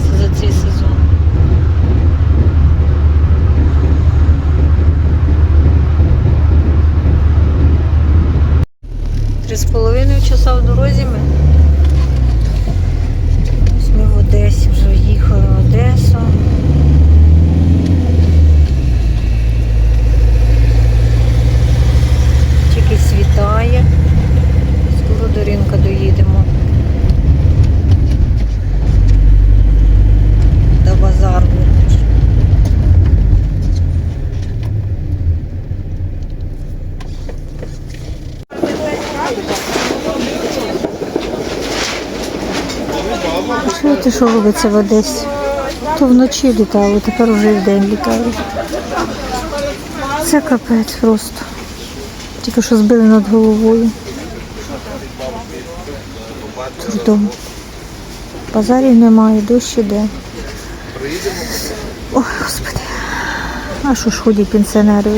precisa de ser Чуєте, що робиться в Одесі? То вночі літали, тепер вже і вдень літають. Це капець просто. Тільки що збили над головою. Трудом. Базарів немає, дощ іде. Ой, господи. А що ж ходять пенсіонери?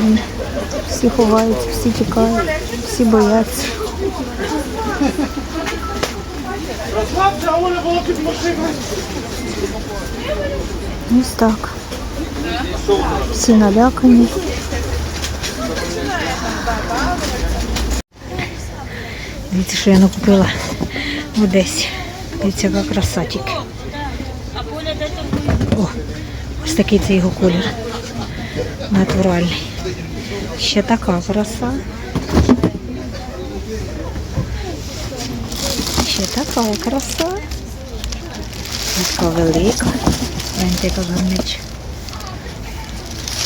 Всі ховаються, всі тікають, всі бояться. Ось так. Всі налякані. Дивіться, що я накупила в Одесі. Дивіться, яка краса. О, ось такий це його колір. Натуральний. Ще така краса. Ще така краса. Така велика. Гляньте, яка гарнича.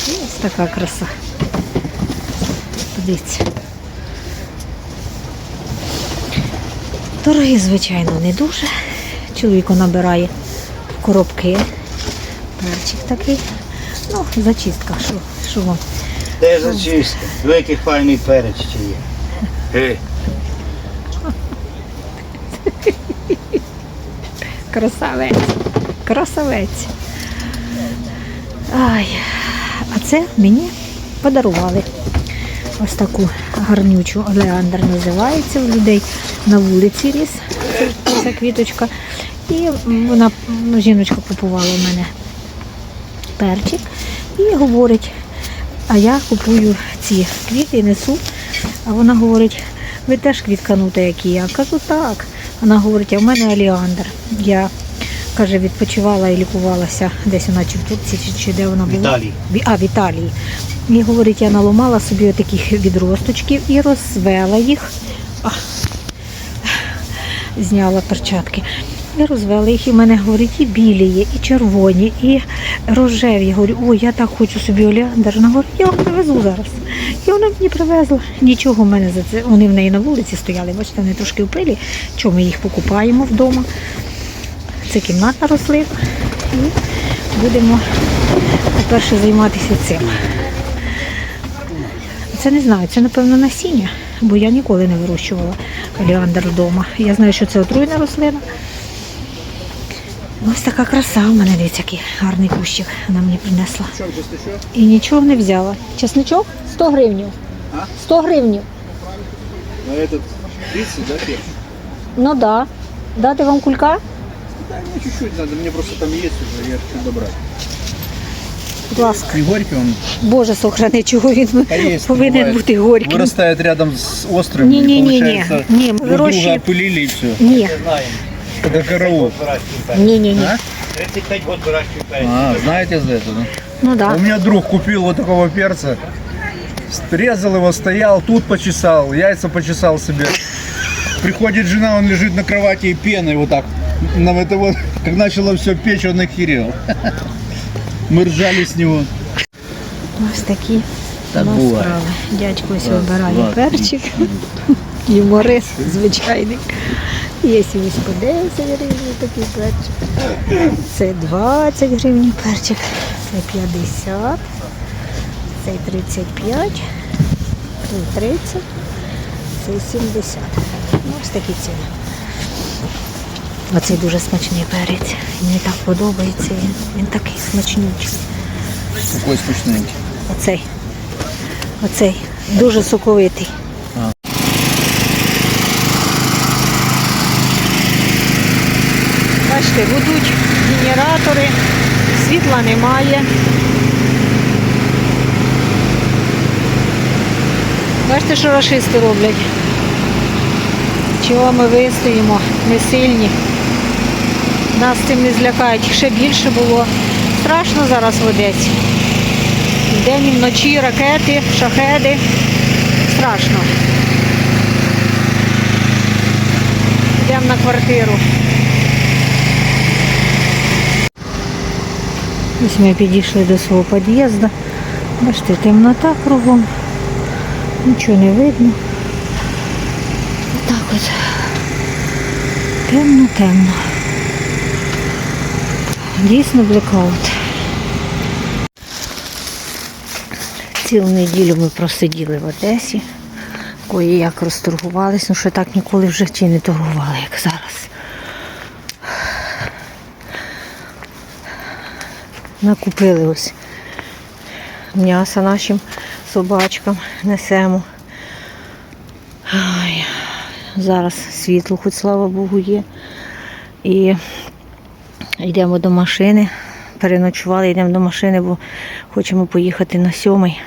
І ось така краса. Подивіться. Дорогі, звичайно, не дуже. Чоловіко набирає в коробки. Перчик такий. Ну, зачистка, що, що вам. Де зачистка? Великий файний перець чи є. Красавець. Красавець. Ай. А це мені подарували. Ось таку гарнючу олеандр називається у людей. На вулиці ріс. Ця квіточка. І вона ну, жіночка купувала у мене перчик і говорить, а я купую ці квіти і несу. А вона говорить, ви теж квітканута, як і я. Кажу, так. Вона говорить, а в мене Аліандр. Я каже, відпочивала і лікувалася десь наче в Турції чи, чи де вона була. Італії. А, в Італії. І говорить, я наламала собі таких відросточків і розвела їх. Зняла перчатки. І розвела їх, і в мене говорить, і білі є, і червоні, і рожеві. Я говорю, ой, я так хочу собі олеандр. Вона говорить, я вам привезу зараз. І вона мені привезла. Нічого в мене за це. Вони в неї на вулиці стояли, бачите, вони трошки в пилі. Чому ми їх покупаємо вдома? Це кімнатна рослина. І будемо перше займатися цим. Це не знаю, це напевно насіння. бо я ніколи не вирощувала олеандр вдома. Я знаю, що це отруйна рослина. Ось така краса у мене, дивіться, який гарний кущик вона мені принесла. І нічого не взяла. Чесничок 100 гривнів. 100 гривнів. На этот 30, да, перчик? Ну да. Дати вам кулька? Да, мне чуть-чуть надо, мне просто там есть уже, я хочу добрать. Будь ласка. Не горький он, Боже, сохрани, чого він а есть, повинен бывает. бути горьким. Вырастает рядом с острым, Не, и не, не, не. получается, Не, мы друг друга выращиваем- опылили и все. Ні, Знаємо. Это караул. Вирощуємо перець. ні, ні, ні. А? 35 років вирощуємо перець. А, знаете за это, да? Ну У да. меня друг купил вот такого перца, резал его, стоял, тут почесал, яйца почесал себе. Приходит жена, он лежит на кровати и пеной вот так. Нам это вот, как начало все печь, он охерел. Мы ржали с него. Ось такі Так у нас буває. справи. Дядько ось Раз, вибирає два, перчик. Юморист звичайний. Є по 10 гривень такий перчик. Це 20 гривень перчик. Це 50. Це 35. Це 30. Це 70. Ну, ось такі ціни. Оцей дуже смачний перець. Мені так подобається. Він, такий смачнючий. Такой скучненький. Оцей. Оцей. Дуже соковитий. Бачите, гудуть генератори, світла немає. Бачите, що рашисти роблять. Чого ми вистоїмо, не сильні. Нас цим не злякають. Ще більше було. Страшно зараз в. Вдень і вночі ракети, шахеди. Страшно. Йдемо на квартиру. Ось ми підійшли до свого під'їзду. Бачите, темнота кругом. Нічого не видно. Так от. Темно, темно. Дійсно блекаут. Цілу неділю ми просиділи в Одесі. Кої як розторгувались, ну що так ніколи в житті не торгували, як зараз. Накупили ось м'яса нашим собачкам несемо. Ай, зараз світло, хоч слава Богу, є. І йдемо до машини. Переночували, йдемо до машини, бо хочемо поїхати на сьомий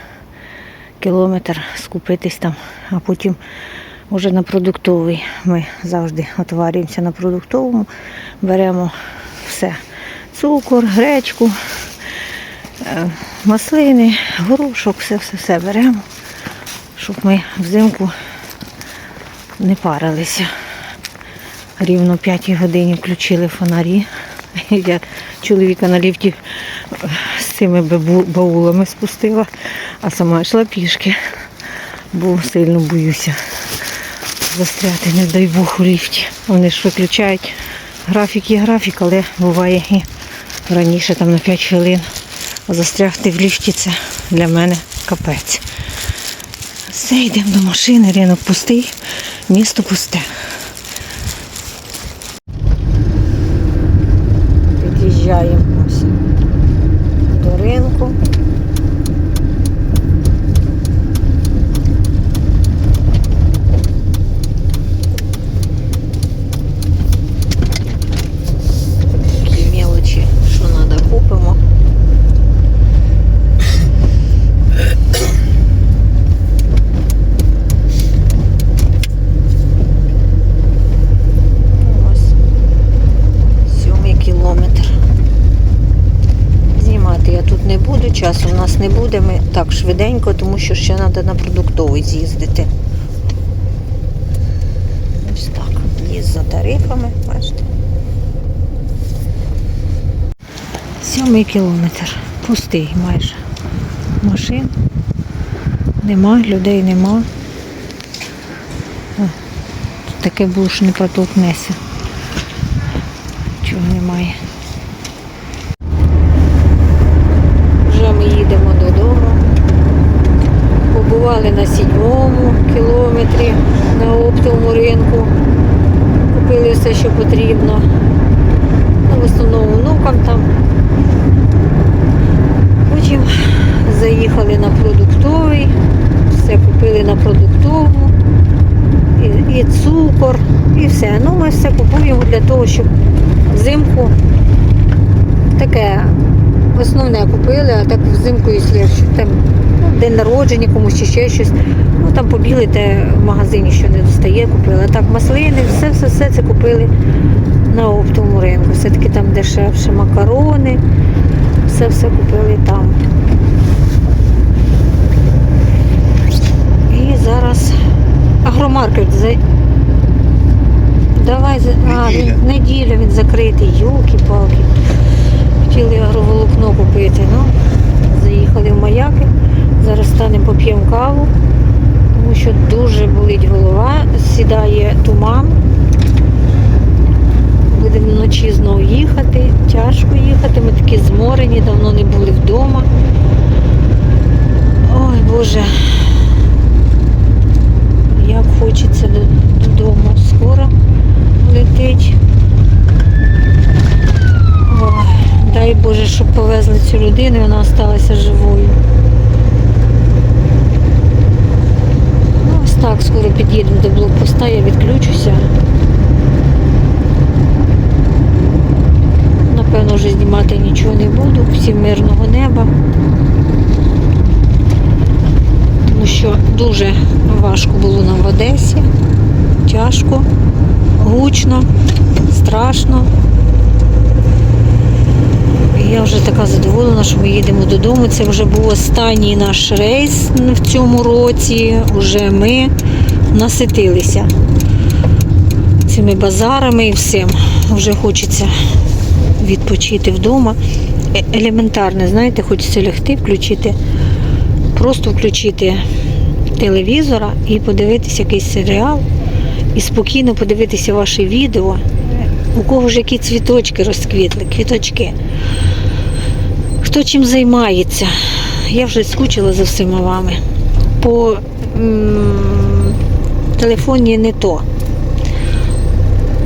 кілометр, скупитись там, а потім вже на продуктовий. Ми завжди отварюємося на продуктовому, беремо все. Цукор, гречку, маслини, горошок, все-все-все беремо, щоб ми взимку не парилися. Рівно о 5 годині включили фонарі. Я чоловіка на ліфті е, з цими баулами спустила, а сама йшла пішки, бо сильно боюся застряти, не дай Бог у ліфті. Вони ж виключають графік є графік, але буває і раніше там на 5 хвилин. Застрягти в ліфті це для мене капець. Все, йдемо до машини, ринок пустий, місто пусте. Під'їжджаємо ось до ринку. Такі мелочі, що треба, купимо. Ось сьомий кілометр. Знімати я тут не буду, часу в нас не буде. Ми так швиденько, тому що ще треба на продуктовий з'їздити. Ось так. Є за тарифами, бачите. Сьомий кілометр. Пустий майже. Машин. Нема, людей нема. О, таке було, що не протолкнеся. Чого немає. Вже ми їдемо додому. Побували на сідьмому кілометрі. на оптовому ринку. Купили все, що потрібно. Ну, в основному внукам там. Потім заїхали на продуктовий, все купили на продуктову, і, і цукор, і все. Ну, ми все купуємо для того, щоб взимку основне купили, а так взимку, якщо там ну, день народження, комусь чи ще щось, ну там побілите в магазині, що не достає, купили. А так маслини, все, все, все це купили на оптовому ринку. Все-таки там дешевше макарони, все все купили там. І зараз агромаркет за. Давай за. А, неділя він закритий, юлки-палки. Хотіли агроволокно купити. Ну, заїхали в маяки. Зараз станемо поп'ємо каву, тому що дуже болить голова, сідає туман. Будемо вночі знову їхати, тяжко їхати. Ми такі зморені, давно не були вдома. Ой Боже. Як хочеться додому скоро летить. Ой, дай Боже, щоб цю людину, і вона залишилася живою. Ну, ось так, скоро під'їдемо до блокпоста, я відключуся. Напевно, вже знімати нічого не буду. Всім мирного неба. Тому що дуже важко було нам в Одесі. Тяжко, гучно, страшно. Я вже така задоволена, що ми їдемо додому. Це вже був останній наш рейс в цьому році. Уже ми наситилися цими базарами і всім. Вже хочеться відпочити вдома. Е- Елементарне, знаєте, хочеться лягти, включити, просто включити телевізора і подивитися якийсь серіал, і спокійно подивитися ваші відео. У кого ж які цвіточки розквітли, квіточки. Хто чим займається? Я вже скучила за всіма вами. По телефоні не то.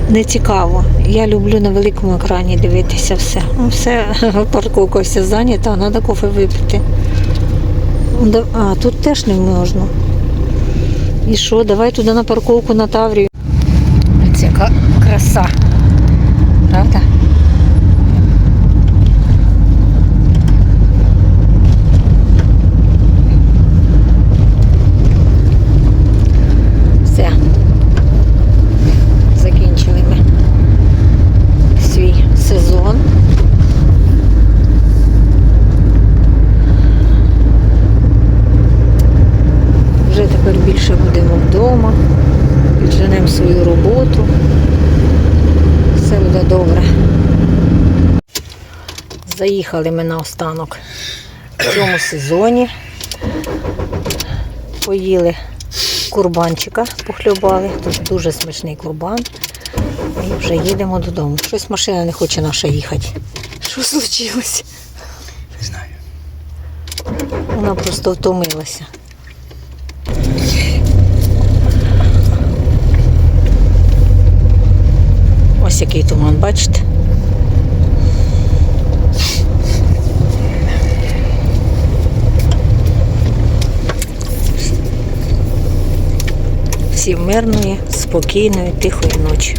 Не цікаво. Я люблю на великому екрані дивитися все. Ну, все, парковка вся зайнята, треба кофе випити. А, тут теж не можна. І що, давай туди на парковку на Таврію. Це краса. Правда? Все. Закінчили ми свій сезон. Вже тепер більше будемо вдома, відженемо свою роботу. Все буде добре. Заїхали ми на останок в цьому сезоні. Поїли курбанчика, похлюбали. Тут дуже смачний курбан. І вже їдемо додому. Щось машина не хоче наша їхати. Що случилось? Не знаю. Вона просто втомилася. Ось який туман, бачите? Всім мирної, спокійної, тихої ночі.